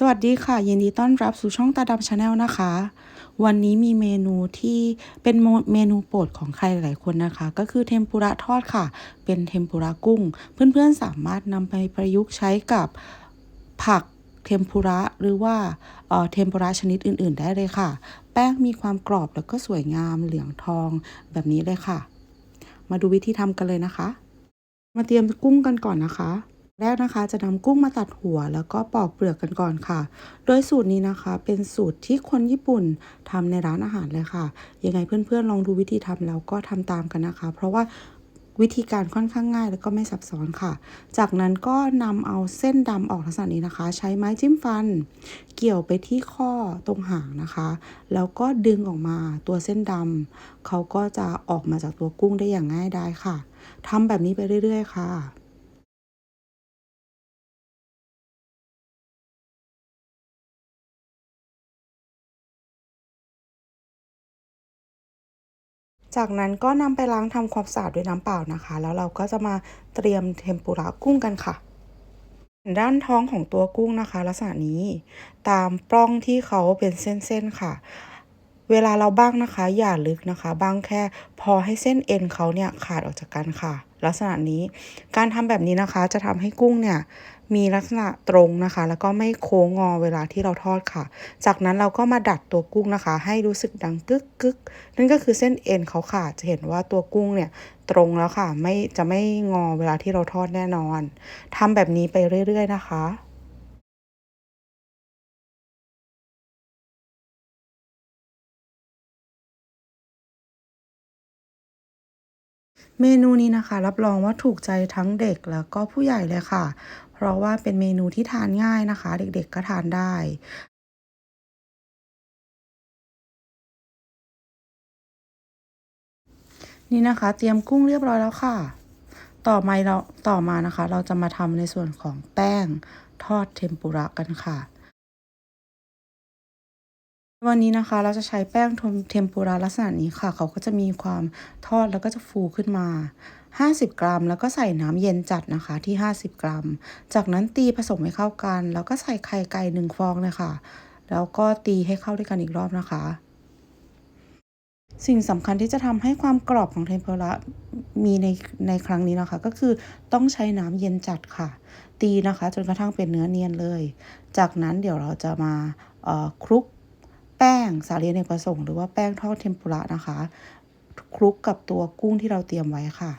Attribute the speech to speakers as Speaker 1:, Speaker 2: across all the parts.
Speaker 1: สวัสดีค่ะ ยินดีต้อนรับสู่ช่องตาดำชาแนลนะคะ วันนี้มีเมนูที่เป็นเมนูโปรดของใครหลายคนนะคะ ก็คือเทมปุระทอดค่ะ เป็นเทมปุระกุ้ง เพื่อนๆสามารถนำไปประยุกต์ใช้กับผักเทมปุระหรือว่าเอ่อเทมปุระชนิดอื่น ๆ ได้เลยค่ะ แป้งมีความกรอบแล้วก็สวยงามเหลืองทองแบบนี้เลยค่ะ มาดูวิธีทำกันเลยนะคะ มาเตรียมกุ้งกันก่อนนะคะ แรกนะคะจะนำกุ้งมาตัดหัวแล้วก็ปอกเปลือกกันก่อนค่ะ โดยสูตรนี้นะคะ เป็นสูตรที่คนญี่ปุ่นทำในร้านอาหารเลยค่ะ ยังไงเพื่อนๆลองดูวิธีทำแล้วก็ทำตามกันนะคะ เพราะว่าวิธีการค่อนข้างง่ายแล้วก็ไม่ซับซ้อนค่ะ จากนั้นก็นำเอาเส้นดำออกลักษณะนี้นะคะ ใช้ไม้จิ้มฟัน เกี่ยวไปที่ข้อตรงหางนะคะ แล้วก็ดึงออกมาตัวเส้นดำเขาก็จะออกมาจากตัวกุ้งได้อย่างง่ายดายค่ะทำแบบนี้ไปเรื่อย ๆ ค่ะ จากนั้นก็นำไปล้างทำความสะอาดด้วยน้ำเปล่านะคะ แล้วเราก็จะมาเตรียมเทมปุระกุ้งกันค่ะ ด้านท้องของตัวกุ้งนะคะ ลักษณะนี้ตามปล้องที่เขาเป็นเส้นๆค่ะ เวลาเราบ้างนะคะ อย่าลึกนะคะ บ้างแค่พอให้เส้นเอ็นเขาเนี่ยขาดออกจากกันค่ะ ลักษณะนี้ การทำแบบนี้นะคะจะทำให้กุ้งเนี่ยมีลักษณะตรงนะคะ แล้วก็ไม่โค้งงอเวลาที่เราทอดค่ะ จากนั้นเราก็มาดัดตัวกุ้งนะคะ ให้รู้สึกดังกึกกึกนั่นก็คือเส้นเอ็นเขาขาดจะเห็นว่าตัวกุ้งเนี่ยตรงแล้วค่ะ ไม่จะไม่งอเวลาที่เราทอดแน่นอนทำแบบนี้ไปเรื่อย ๆ นะคะ เมนูนี้นะคะ รับรองว่าถูกใจทั้งเด็กแล้วก็ผู้ใหญ่เลยค่ะ เพราะว่าเป็นเมนูที่ทานง่ายนะคะ เด็กๆก็ทานได้นี่นะคะ เตรียมกุ้งเรียบร้อยแล้วค่ะ ต่อมาเราต่อมานะคะ เราจะมาทำในส่วนของแป้งทอดเทมปุระกันค่ะ วันนี้นะคะเราจะใช้แป้งเทมปุระลักษณะนี้ค่ะ เขาก็จะมีความทอดแล้วก็จะฟูขึ้นมา 50 กรัม แล้วก็ใส่น้ำเย็นจัดนะคะที่ 50 กรัม จากนั้นตีผสมให้เข้ากัน แล้วก็ใส่ไข่ไก่หนึ่งฟองเลยค่ะ แล้วก็ตีให้เข้าด้วยกันอีกรอบนะคะ สิ่งสำคัญที่จะทำให้ความกรอบของเทมปุระมีในในครั้งนี้นะคะ ก็คือต้องใช้น้ำเย็นจัดค่ะ ตีนะคะ จนกระทั่งเป็นเนื้อเนียนเลย จากนั้นเดี๋ยวเราจะมาคลุก แป้งสาลีเนกประสงค์หรือว่าแป้งทอดเทมปุระนะคะคลุกกับตัวกุ้งที่เราเตรียมไว้ค่ะ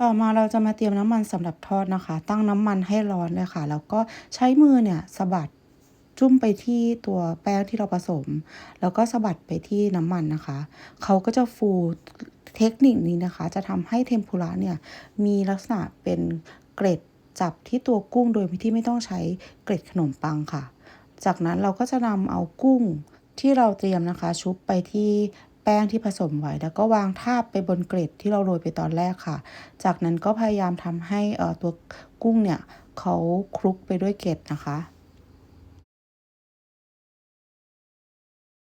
Speaker 1: ต่อมาเราจะมาเตรียมน้ำมันสำหรับทอดนะคะ ตั้งน้ำมันให้ร้อนเลยค่ะ แล้วก็ใช้มือเนี่ยสะบัดจุ่มไปที่ตัวแป้งที่เราผสม แล้วก็สะบัดไปที่น้ำมันนะคะ เขาก็จะฟูเทคนิคนี้นะคะ จะทำให้เทมปุระเนี่ยมีลักษณะเป็นเกร็ดจับที่ตัวกุ้งโดยที่ไม่ต้องใช้เกร็ดขนมปังค่ะ จากนั้นเราก็จะนำเอากุ้งที่เราเตรียมนะคะ ชุบไปที่ แป้งที่ผสมไว้ แล้วก็วางทาบไปบนเกล็ดที่เราโรยไปตอนแรกค่ะ จากนั้นก็พยายามทำให้ตัวกุ้งเนี่ยเขาคลุกไปด้วยเกล็ดนะคะ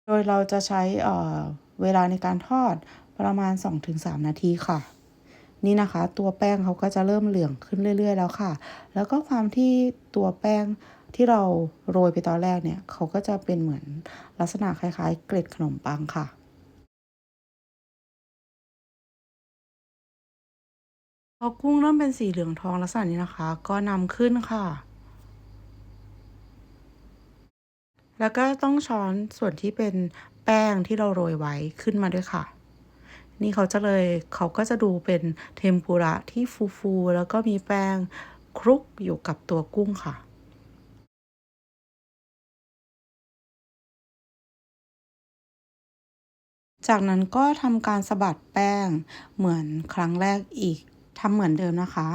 Speaker 1: โดยเราจะใช้เวลาในการทอดประมาณ 2-3 นาทีค่ะนี่นะคะ ตัวแป้งเขาก็จะเริ่มเหลืองขึ้นเรื่อย ๆ แล้วค่ะ แล้วก็ความที่ตัวแป้งที่เราโรยไปตอนแรกเนี่ย เขาก็จะเป็นเหมือนลักษณะคล้าย ๆ เกล็ดขนมปังค่ะ พอกุ้งเริ่มเป็นสีเหลืองทองลักษณะนี้นะคะ ก็นำขึ้นค่ะ แล้วก็ต้องช้อนส่วนที่เป็นแป้งที่เราโรยไว้ขึ้นมาด้วยค่ะ นี่เขาจะเลยเขาก็จะดูเป็นเทมปุระที่ฟูๆแล้วก็มีแป้งคลุกอยู่กับตัวกุ้งค่ะจากนั้นก็ทำการสะบัดแป้งเหมือนครั้งแรกอีก ทำเหมือนเดิมนะคะ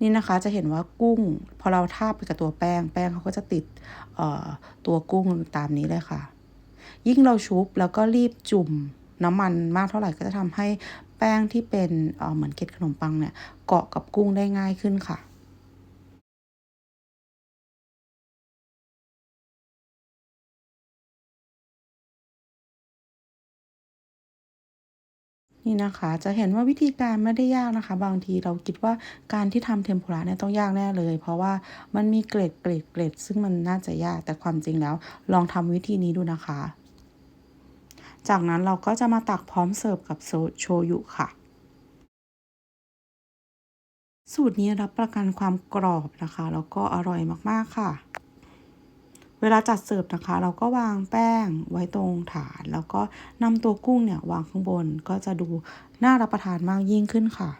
Speaker 1: นี่นะคะจะเห็นว่ากุ้ง พอเราทาบไปกับตัวแป้ง แป้งเขาก็จะติดตัวกุ้งตามนี้เลยค่ะ ยิ่งเราชุบแล้วก็รีบจุ่มน้ำมันมากเท่าไหร่ก็จะทำให้แป้งที่เป็นเเหมือนเกล็ดขนมปังเนี่ยเกาะกับกุ้งได้ง่ายขึ้นค่ะ นี่นะคะ จะเห็นว่าวิธีการไม่ได้ยากนะคะ บางทีเราคิดว่าการที่ทำเทมปุระเนี่ยต้องยากแน่เลย เพราะว่ามันมีเกล็ดเกล็ดเกล็ดซึ่งมันน่าจะยากแต่ความจริงแล้ว ลองทำวิธีนี้ดูนะคะ จากนั้นเราก็จะมาตักพร้อมเสิร์ฟกับโชยุค่ะสูตรนี้รับประกันความกรอบนะคะ แล้วก็อร่อยมาก ๆ ค่ะ วลาจัดเสิร์ฟนะคะ เราก็วางแป้งไว้ตรงฐาน แล้วก็นำตัวกุ้งเนี่ยวางข้างบนก็จะดูน่ารับประทานมากยิ่งขึ้นค่ะ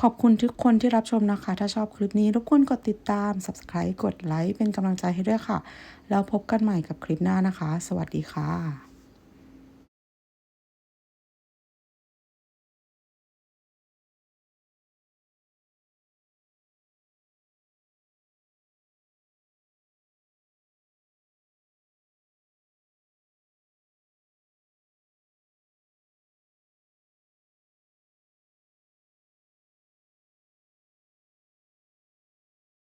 Speaker 1: ขอบคุณทุกคนที่รับชมนะคะ ถ้าชอบคลิปนี้รบกวนกดติดตาม subscribe กดไลค์เป็นกำลังใจให้ด้วยค่ะ แล้วพบกันใหม่กับคลิปหน้านะคะ สวัสดีค่ะ